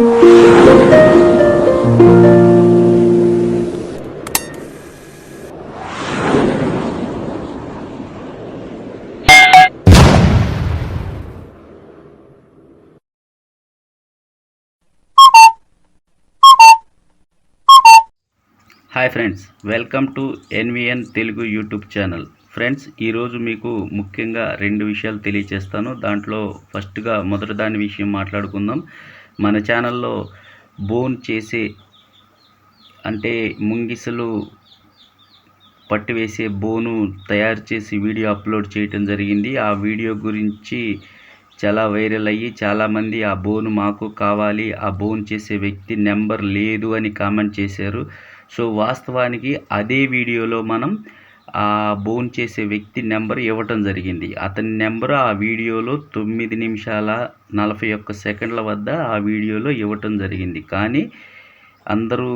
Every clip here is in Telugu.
Hi friends welcome to NVN Telugu YouTube channel. Friends ఈరోజు మీకు ముఖ్యంగా రెండు విషయాలు తెలియచేస్తాను. దాంట్లో ఫస్ట్గా మొదటిదాని విషయం మాట్లాడుకుందాం. మన ఛానల్లో బోన్ చేసే అంటే ముంగిసలు పట్టివేసే బోను తయారు చేసి వీడియో అప్లోడ్ చేయటం జరిగింది. ఆ వీడియో గురించి చాలా వైరల్ అయ్యి చాలామంది ఆ బోను మాకు కావాలి ఆ బోన్ చేసే వ్యక్తి నెంబర్ లేదు అని కామెంట్ చేశారు. సో వాస్తవానికి అదే వీడియోలో మనం బోన్ చేసే వ్యక్తి నెంబర్ ఇవ్వటం జరిగింది. అతని నెంబర్ ఆ వీడియోలో తొమ్మిది నిమిషాల నలభై ఒక్క సెకండ్ల వద్ద ఆ వీడియోలో ఇవ్వటం జరిగింది. కానీ అందరూ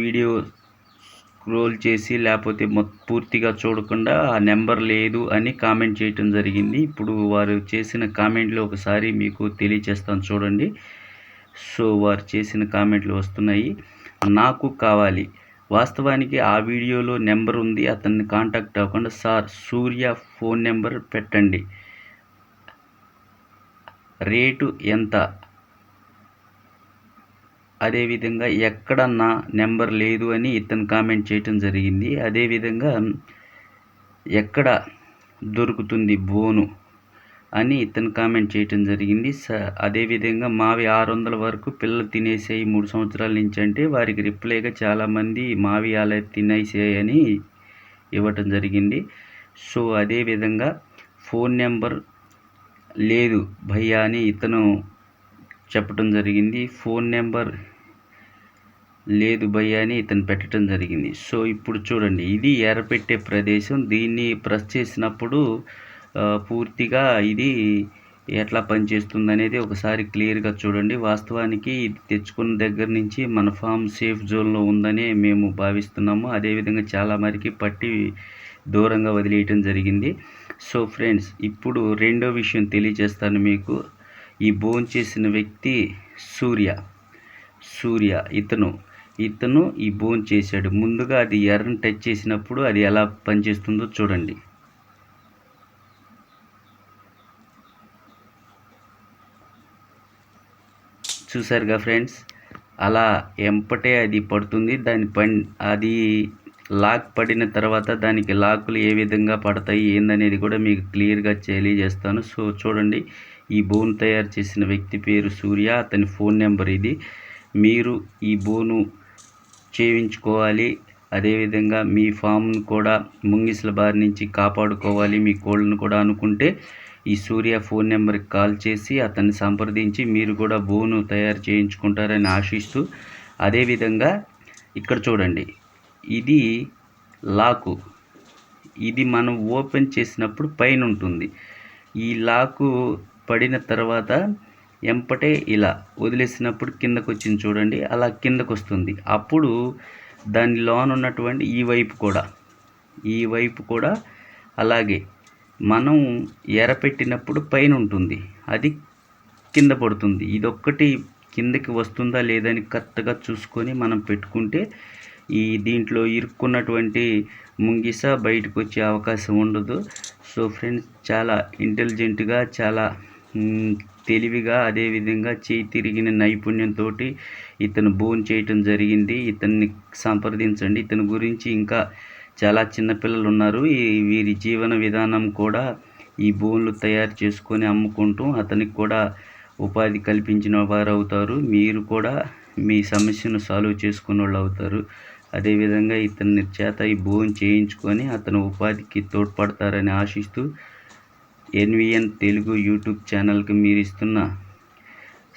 వీడియో స్క్రోల్ చేసి లేకపోతే మొ పూర్తిగా చూడకుండా ఆ నెంబర్ లేదు అని కామెంట్ చేయటం జరిగింది. ఇప్పుడు వారు చేసిన కామెంట్లు ఒకసారి మీకు తెలియచేస్తాను చూడండి. సో వారు చేసిన కామెంట్లు వస్తున్నాయి. నాకు కావాలి. వాస్తవానికి ఆ వీడియోలో నెంబర్ ఉంది అతన్ని కాంటాక్ట్ అవ్వకుండా సార్ సూర్య ఫోన్ నెంబర్ పెట్టండి. రేటు ఎంత? అదేవిధంగా ఎక్కడన్నా నెంబర్ లేదు అని ఇతను కామెంట్ చేయటం జరిగింది. అదేవిధంగా ఎక్కడ దొరుకుతుంది బోను? అని ఇతను కామెంట్ చేయటం జరిగింది. స అదేవిధంగా మావి ఆరు వందల వరకు పిల్లలు తినేసాయి మూడు సంవత్సరాల నుంచి అంటే వారికి రిప్లైగా చాలామంది మావి అలా తినేసాయి అని ఇవ్వటం జరిగింది. సో అదేవిధంగా ఫోన్ నెంబర్ లేదు భయ్యా అని ఇతను చెప్పటం జరిగింది. ఫోన్ నెంబర్ లేదు భయ్యా అని ఇతను పెట్టడం జరిగింది. సో ఇప్పుడు చూడండి ఇది ఎర్రపెట్టే ప్రదేశం. దీన్ని ప్రెస్ చేసినప్పుడు పూర్తిగా ఇది ఎట్లా పనిచేస్తుంది అనేది ఒకసారి క్లియర్గా చూడండి. వాస్తవానికి ఇది తెచ్చుకున్న దగ్గర నుంచి మన ఫామ్ సేఫ్ జోన్లో ఉందని మేము భావిస్తున్నాము. అదేవిధంగా చాలా మరికి పట్టి దూరంగా వదిలేయటం జరిగింది. సో ఫ్రెండ్స్ ఇప్పుడు రెండో విషయం తెలియజేస్తాను మీకు. ఈ బోన్ చేసిన వ్యక్తి సూర్య. సూర్య ఇతను. ఇతను ఈ బోన్ చేశాడు. ముందుగా అది ఎర్రని టచ్ చేసినప్పుడు అది ఎలా పనిచేస్తుందో చూడండి. చూసారుగా ఫ్రెండ్స్? అలా ఎంపటే అది పడుతుంది. దాని పని అది లాక్ పడిన తర్వాత దానికి లాకులు ఏ విధంగా పడతాయి ఏందనేది కూడా మీకు క్లియర్గా తెలియజేస్తాను. సో చూడండి. ఈ బోన్ తయారు చేసిన వ్యక్తి పేరు సూర్య. అతని ఫోన్ నెంబర్ ఇది. మీరు ఈ బోను చేయించుకోవాలి. అదేవిధంగా మీ ఫామ్ను కూడా ముంగిసల బారి నుంచి కాపాడుకోవాలి. మీ కోళ్ళను కూడా అనుకుంటే ఈ సూర్య ఫోన్ నెంబర్కి కాల్ చేసి అతన్ని సంప్రదించి మీరు కూడా బోను తయారు చేయించుకుంటారని ఆశిస్తూ అదేవిధంగా ఇక్కడ చూడండి. ఇది లాకు. ఇది మనం ఓపెన్ చేసినప్పుడు పైన ఉంటుంది. ఈ లాకు పడిన తర్వాత ఎంపటే ఇలా వదిలేసినప్పుడు కిందకు వచ్చింది చూడండి. అలా కిందకు వస్తుంది. అప్పుడు దాని లోన ఉన్నటువంటి ఈ వైపు కూడా ఈ వైపు కూడా అలాగే మనం ఎరపెట్టినప్పుడు పైన ఉంటుంది అది కింద పడుతుంది. ఇదొక్కటి కిందకి వస్తుందా లేదని కరెక్ట్గా చూసుకొని మనం పెట్టుకుంటే ఈ దీంట్లో ఇరుక్కున్నటువంటి ముంగిస బయటకు వచ్చే అవకాశం ఉండదు. సో ఫ్రెండ్స్ చాలా ఇంటెలిజెంట్గా చాలా తెలివిగా అదేవిధంగా చేయి తిరిగిన నైపుణ్యంతో ఇతను బోన్ చేయటం జరిగింది. ఇతన్ని సంప్రదించండి. ఇతని గురించి ఇంకా చాలా చిన్నపిల్లలు ఉన్నారు. ఈ వీరి జీవన విధానం కూడా ఈ బోన్లు తయారు చేసుకొని అమ్ముకుంటూ అతనికి కూడా ఉపాధి కల్పించిన వారు అవుతారు మీరు కూడా మీ సమస్యను సాల్వ్ చేసుకున్న వాళ్ళు అవుతారు అదేవిధంగా ఇతని చేత ఈ భూమి చేయించుకొని అతను ఉపాధికి తోడ్పడతారని ఆశిస్తూ ఎన్విఎన్ తెలుగు యూట్యూబ్ ఛానల్కి మీరు ఇస్తున్న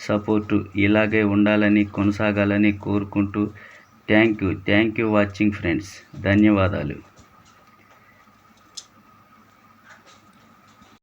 సపోర్టు ఇలాగే ఉండాలని కొనసాగాలని కోరుకుంటూ thank you thank you watching friends ధన్యవాదాలు.